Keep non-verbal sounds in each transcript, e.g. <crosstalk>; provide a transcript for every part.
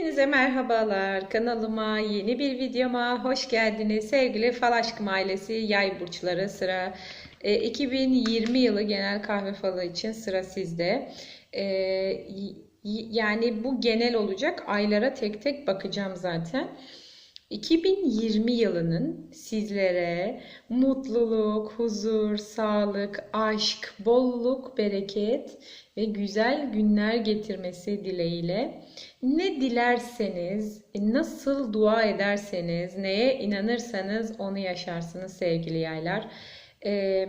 Hepinize merhabalar. Kanalıma, yeni bir videoma hoş geldiniz. Sevgili Fal Aşkım ailesi, yay burçları sıra e, 2020 yılı genel kahve falı için sıra sizde. E, yani bu genel olacak. Aylara tek tek bakacağım zaten. 2020 yılının sizlere mutluluk, huzur, sağlık, aşk, bolluk, bereket ve güzel günler getirmesi dileğiyle ne dilerseniz, nasıl dua ederseniz, neye inanırsanız onu yaşarsınız sevgili yaylar. Ee,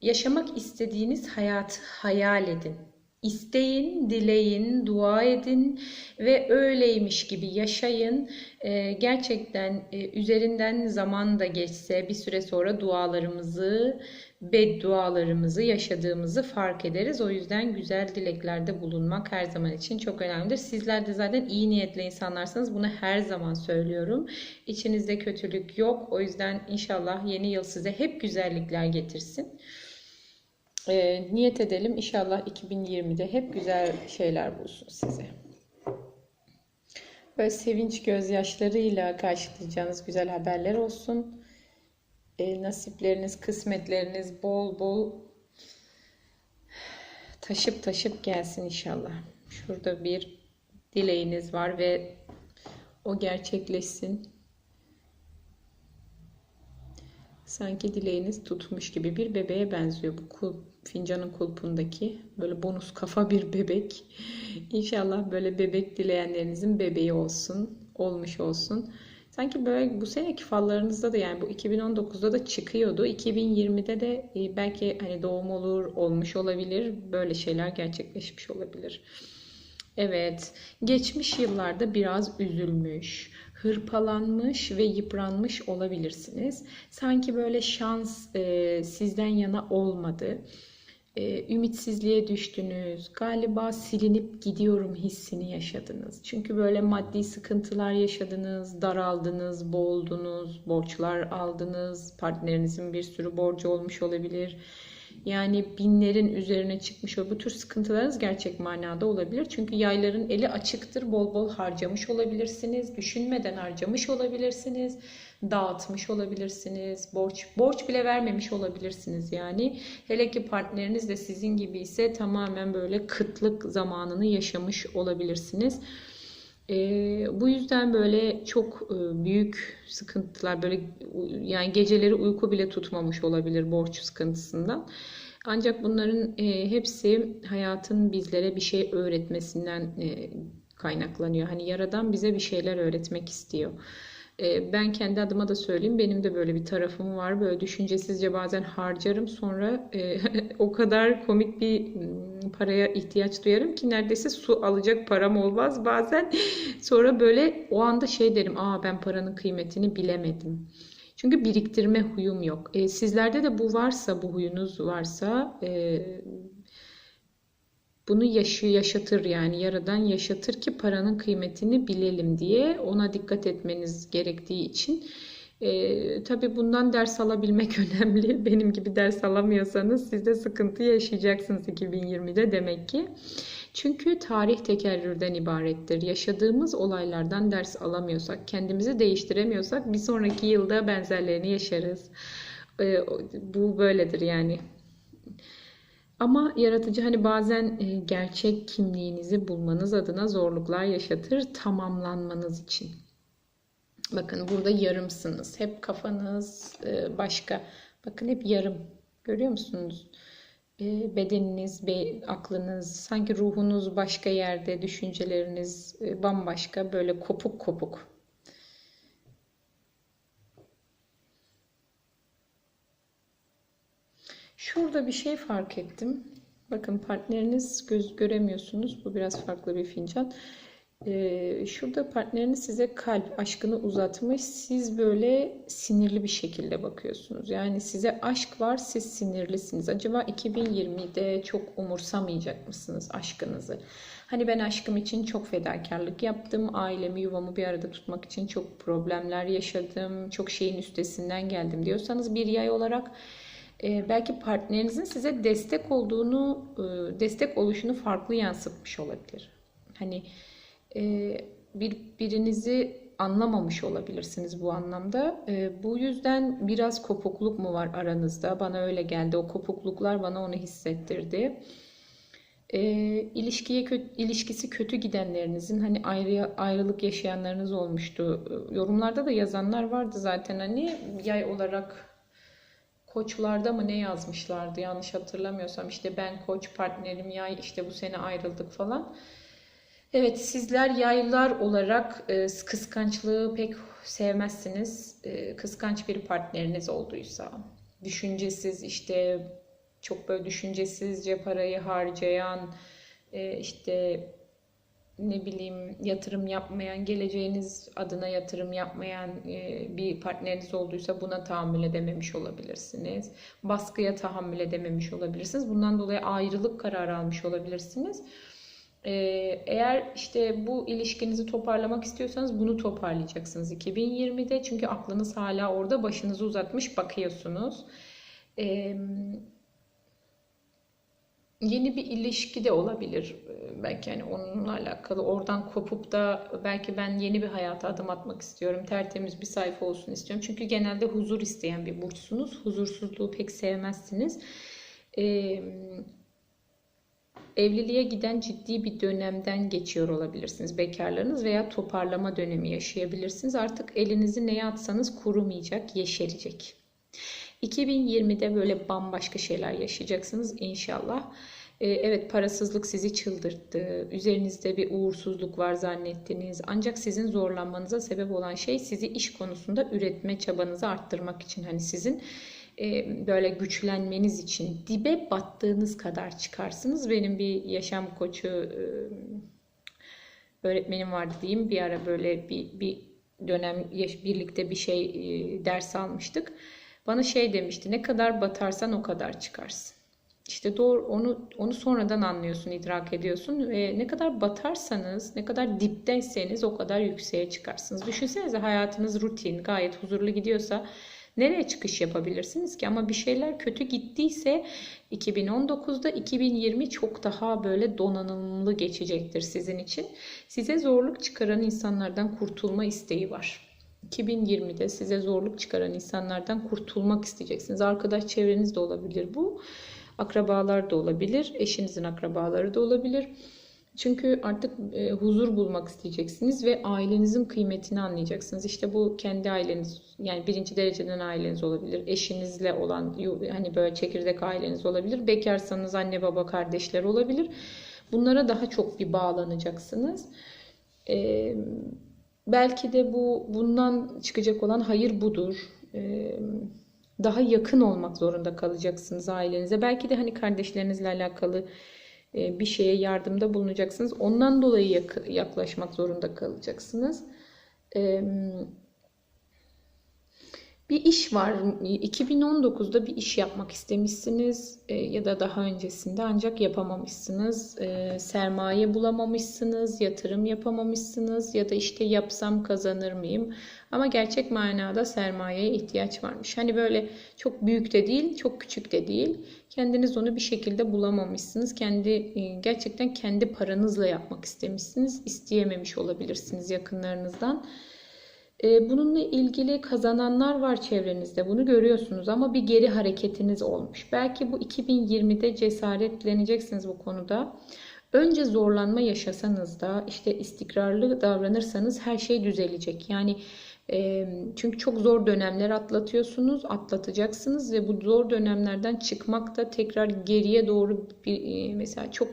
yaşamak istediğiniz hayatı hayal edin. İsteyin, dileyin, dua edin ve öyleymiş gibi yaşayın. Ee, gerçekten e, üzerinden zaman da geçse bir süre sonra dualarımızı, beddualarımızı yaşadığımızı fark ederiz. O yüzden güzel dileklerde bulunmak her zaman için çok önemlidir. Sizler de zaten iyi niyetli insanlarsınız. Bunu her zaman söylüyorum. İçinizde kötülük yok. O yüzden inşallah yeni yıl size hep güzellikler getirsin. Ee, niyet edelim inşallah 2020'de hep güzel şeyler bulsun size. Böyle sevinç gözyaşlarıyla karşılayacağınız güzel haberler olsun. Ee, nasipleriniz, kısmetleriniz bol bol taşıp taşıp gelsin inşallah. Şurada bir dileğiniz var ve o gerçekleşsin. Sanki dileğiniz tutmuş gibi bir bebeğe benziyor bu kul, fincanın kulpundaki böyle bonus kafa bir bebek. İnşallah böyle bebek dileyenlerinizin bebeği olsun, olmuş olsun. Sanki böyle bu seneki fallarınızda da yani bu 2019'da da çıkıyordu. 2020'de de e, belki hani doğum olur, olmuş olabilir. Böyle şeyler gerçekleşmiş olabilir. Evet, geçmiş yıllarda biraz üzülmüş, hırpalanmış ve yıpranmış olabilirsiniz. Sanki böyle şans e, sizden yana olmadı. E, ümitsizliğe düştünüz. Galiba silinip gidiyorum hissini yaşadınız. Çünkü böyle maddi sıkıntılar yaşadınız, daraldınız, boğuldunuz, borçlar aldınız. Partnerinizin bir sürü borcu olmuş olabilir. Yani binlerin üzerine çıkmış o bu tür sıkıntılarınız gerçek manada olabilir. Çünkü yayların eli açıktır. Bol bol harcamış olabilirsiniz. Düşünmeden harcamış olabilirsiniz. Dağıtmış olabilirsiniz. Borç borç bile vermemiş olabilirsiniz yani. Hele ki partneriniz de sizin gibi ise tamamen böyle kıtlık zamanını yaşamış olabilirsiniz. Ee, bu yüzden böyle çok e, büyük sıkıntılar böyle yani geceleri uyku bile tutmamış olabilir borç sıkıntısından. Ancak bunların e, hepsi hayatın bizlere bir şey öğretmesinden e, kaynaklanıyor. Hani yaradan bize bir şeyler öğretmek istiyor. E, ben kendi adıma da söyleyeyim. Benim de böyle bir tarafım var. Böyle düşüncesizce bazen harcarım. Sonra e, <laughs> o kadar komik bir paraya ihtiyaç duyarım ki neredeyse su alacak param olmaz. Bazen <laughs> sonra böyle o anda şey derim. Aa ben paranın kıymetini bilemedim. Çünkü biriktirme huyum yok. E, sizlerde de bu varsa, bu huyunuz varsa e, bunu yaşıyor, yaşatır yani yaradan yaşatır ki paranın kıymetini bilelim diye ona dikkat etmeniz gerektiği için e, tabii bundan ders alabilmek <laughs> önemli. Benim gibi ders alamıyorsanız siz de sıkıntı yaşayacaksınız 2020'de demek ki. Çünkü tarih tekerrürden ibarettir. Yaşadığımız olaylardan ders alamıyorsak, kendimizi değiştiremiyorsak bir sonraki yılda benzerlerini yaşarız. E, bu böyledir yani. Ama yaratıcı hani bazen e, gerçek kimliğinizi bulmanız adına zorluklar yaşatır tamamlanmanız için. Bakın burada yarımsınız. Hep kafanız e, başka. Bakın hep yarım. Görüyor musunuz? E, bedeniniz, aklınız, sanki ruhunuz başka yerde, düşünceleriniz bambaşka, böyle kopuk kopuk. Şurada bir şey fark ettim. Bakın partneriniz göz göremiyorsunuz. Bu biraz farklı bir fincan. Ee, şurada partneriniz size kalp aşkını uzatmış. Siz böyle sinirli bir şekilde bakıyorsunuz. Yani size aşk var, siz sinirlisiniz. Acaba 2020'de çok umursamayacak mısınız aşkınızı? Hani ben aşkım için çok fedakarlık yaptım. Ailemi, yuvamı bir arada tutmak için çok problemler yaşadım. Çok şeyin üstesinden geldim diyorsanız bir yay olarak e, belki partnerinizin size destek olduğunu, e, destek oluşunu farklı yansıtmış olabilir. Hani e, birbirinizi anlamamış olabilirsiniz bu anlamda. E, bu yüzden biraz kopukluk mu var aranızda? Bana öyle geldi. O kopukluklar bana onu hissettirdi. E, ilişkiye kötü, ilişkisi kötü gidenlerinizin hani ayrı ayrılık yaşayanlarınız olmuştu. E, Yorumlarda da yazanlar vardı zaten hani yay olarak koçlarda mı ne yazmışlardı yanlış hatırlamıyorsam işte ben koç partnerim yay işte bu sene ayrıldık falan. Evet sizler yaylar olarak e, kıskançlığı pek sevmezsiniz. E, kıskanç bir partneriniz olduysa, düşüncesiz işte çok böyle düşüncesizce parayı harcayan, e, işte ne bileyim yatırım yapmayan, geleceğiniz adına yatırım yapmayan e, bir partneriniz olduysa buna tahammül edememiş olabilirsiniz. Baskıya tahammül edememiş olabilirsiniz. Bundan dolayı ayrılık kararı almış olabilirsiniz. E, eğer işte bu ilişkinizi toparlamak istiyorsanız bunu toparlayacaksınız 2020'de. Çünkü aklınız hala orada başınızı uzatmış bakıyorsunuz. Eee yeni bir ilişki de olabilir. Ee, Belki hani onunla alakalı oradan kopup da belki ben yeni bir hayata adım atmak istiyorum. Tertemiz bir sayfa olsun istiyorum. Çünkü genelde huzur isteyen bir burçsunuz. Huzursuzluğu pek sevmezsiniz. Ee, evliliğe giden ciddi bir dönemden geçiyor olabilirsiniz bekarlarınız veya toparlama dönemi yaşayabilirsiniz. Artık elinizi neye atsanız kurumayacak, yeşerecek. 2020'de böyle bambaşka şeyler yaşayacaksınız inşallah. Ee, evet parasızlık sizi çıldırttı. Üzerinizde bir uğursuzluk var zannettiniz. Ancak sizin zorlanmanıza sebep olan şey sizi iş konusunda üretme çabanızı arttırmak için. Hani sizin e, böyle güçlenmeniz için dibe battığınız kadar çıkarsınız. Benim bir yaşam koçu e, öğretmenim vardı diyeyim. Bir ara böyle bir, bir dönem birlikte bir şey e, ders almıştık. Bana şey demişti. Ne kadar batarsan o kadar çıkarsın. İşte doğru onu onu sonradan anlıyorsun, idrak ediyorsun ve ne kadar batarsanız, ne kadar dipteyseniz o kadar yükseğe çıkarsınız. Düşünsenize hayatınız rutin, gayet huzurlu gidiyorsa nereye çıkış yapabilirsiniz ki? Ama bir şeyler kötü gittiyse 2019'da 2020 çok daha böyle donanımlı geçecektir sizin için. Size zorluk çıkaran insanlardan kurtulma isteği var. 2020'de size zorluk çıkaran insanlardan kurtulmak isteyeceksiniz. Arkadaş çevreniz de olabilir bu. Akrabalar da olabilir. Eşinizin akrabaları da olabilir. Çünkü artık e, huzur bulmak isteyeceksiniz ve ailenizin kıymetini anlayacaksınız. İşte bu kendi aileniz yani birinci dereceden aileniz olabilir. Eşinizle olan hani böyle çekirdek aileniz olabilir. Bekarsanız anne baba kardeşler olabilir. Bunlara daha çok bir bağlanacaksınız. Eee Belki de bu bundan çıkacak olan hayır budur. Ee, daha yakın olmak zorunda kalacaksınız ailenize. Belki de hani kardeşlerinizle alakalı e, bir şeye yardımda bulunacaksınız. Ondan dolayı yaklaşmak zorunda kalacaksınız. Ee, bir iş var. 2019'da bir iş yapmak istemişsiniz e, ya da daha öncesinde ancak yapamamışsınız. E, sermaye bulamamışsınız, yatırım yapamamışsınız ya da işte yapsam kazanır mıyım? Ama gerçek manada sermayeye ihtiyaç varmış. Hani böyle çok büyük de değil, çok küçük de değil. Kendiniz onu bir şekilde bulamamışsınız. Kendi e, gerçekten kendi paranızla yapmak istemişsiniz. İsteyememiş olabilirsiniz yakınlarınızdan. Ee, bununla ilgili kazananlar var çevrenizde. Bunu görüyorsunuz ama bir geri hareketiniz olmuş. Belki bu 2020'de cesaretleneceksiniz bu konuda. Önce zorlanma yaşasanız da işte istikrarlı davranırsanız her şey düzelecek. Yani e, çünkü çok zor dönemler atlatıyorsunuz, atlatacaksınız ve bu zor dönemlerden çıkmak da tekrar geriye doğru bir e, mesela çok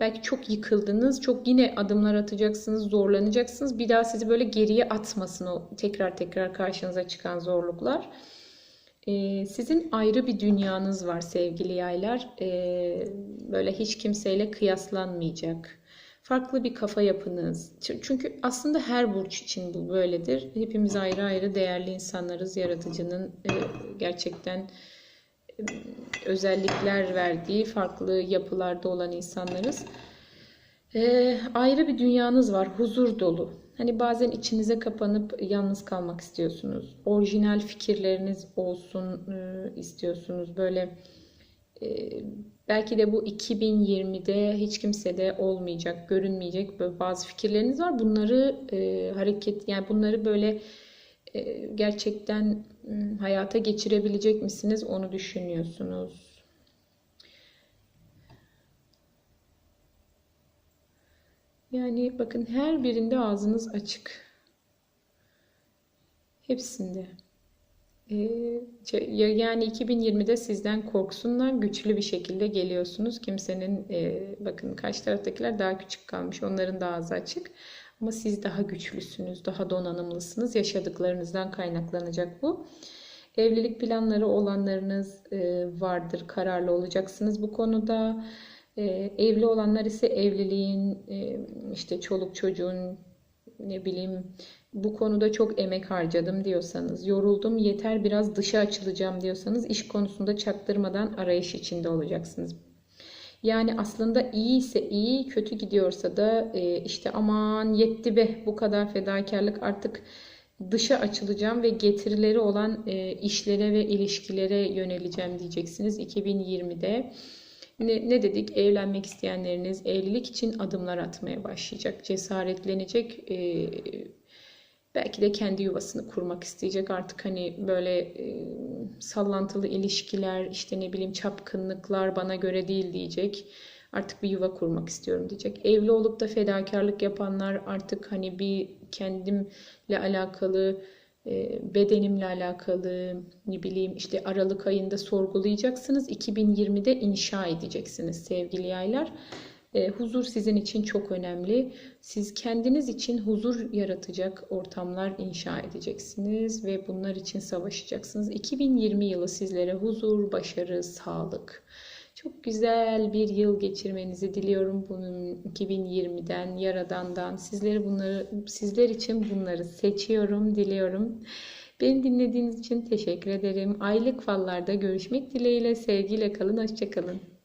Belki çok yıkıldınız, çok yine adımlar atacaksınız, zorlanacaksınız. Bir daha sizi böyle geriye atmasın o tekrar tekrar karşınıza çıkan zorluklar. Ee, sizin ayrı bir dünyanız var sevgili yaylar. Ee, böyle hiç kimseyle kıyaslanmayacak. Farklı bir kafa yapınız. Çünkü aslında her burç için bu böyledir. Hepimiz ayrı ayrı değerli insanlarız. Yaratıcının e, gerçekten özellikler verdiği farklı yapılarda olan insanlarız. E, ayrı bir dünyanız var, huzur dolu. Hani bazen içinize kapanıp yalnız kalmak istiyorsunuz. Orijinal fikirleriniz olsun e, istiyorsunuz. Böyle e, Belki de bu 2020'de hiç kimsede olmayacak, görünmeyecek böyle bazı fikirleriniz var. Bunları e, hareket yani bunları böyle e, gerçekten hayata geçirebilecek misiniz? Onu düşünüyorsunuz. Yani bakın her birinde ağzınız açık. Hepsinde. Ee, yani 2020'de sizden korksunlar, güçlü bir şekilde geliyorsunuz. Kimsenin e, bakın karşı taraftakiler daha küçük kalmış, onların da ağzı açık. Ama siz daha güçlüsünüz, daha donanımlısınız. Yaşadıklarınızdan kaynaklanacak bu. Evlilik planları olanlarınız e, vardır, kararlı olacaksınız bu konuda. E, evli olanlar ise evliliğin, e, işte çoluk çocuğun, ne bileyim bu konuda çok emek harcadım diyorsanız, yoruldum yeter biraz dışa açılacağım diyorsanız iş konusunda çaktırmadan arayış içinde olacaksınız. Yani aslında iyi ise iyi, kötü gidiyorsa da e, işte aman yetti be bu kadar fedakarlık artık dışa açılacağım ve getirileri olan e, işlere ve ilişkilere yöneleceğim diyeceksiniz 2020'de. Ne, ne dedik? Evlenmek isteyenleriniz evlilik için adımlar atmaya başlayacak, cesaretlenecek. e, Belki de kendi yuvasını kurmak isteyecek. Artık hani böyle e, sallantılı ilişkiler, işte ne bileyim çapkınlıklar bana göre değil diyecek. Artık bir yuva kurmak istiyorum diyecek. Evli olup da fedakarlık yapanlar artık hani bir kendimle alakalı, e, bedenimle alakalı, ne bileyim işte Aralık ayında sorgulayacaksınız. 2020'de inşa edeceksiniz sevgili yaylar. E, huzur sizin için çok önemli. Siz kendiniz için huzur yaratacak ortamlar inşa edeceksiniz ve bunlar için savaşacaksınız. 2020 yılı sizlere huzur, başarı, sağlık. Çok güzel bir yıl geçirmenizi diliyorum bunun 2020'den, Yaradan'dan. Sizleri bunları sizler için bunları seçiyorum, diliyorum. Beni dinlediğiniz için teşekkür ederim. Aylık fallarda görüşmek dileğiyle sevgiyle kalın, hoşça kalın.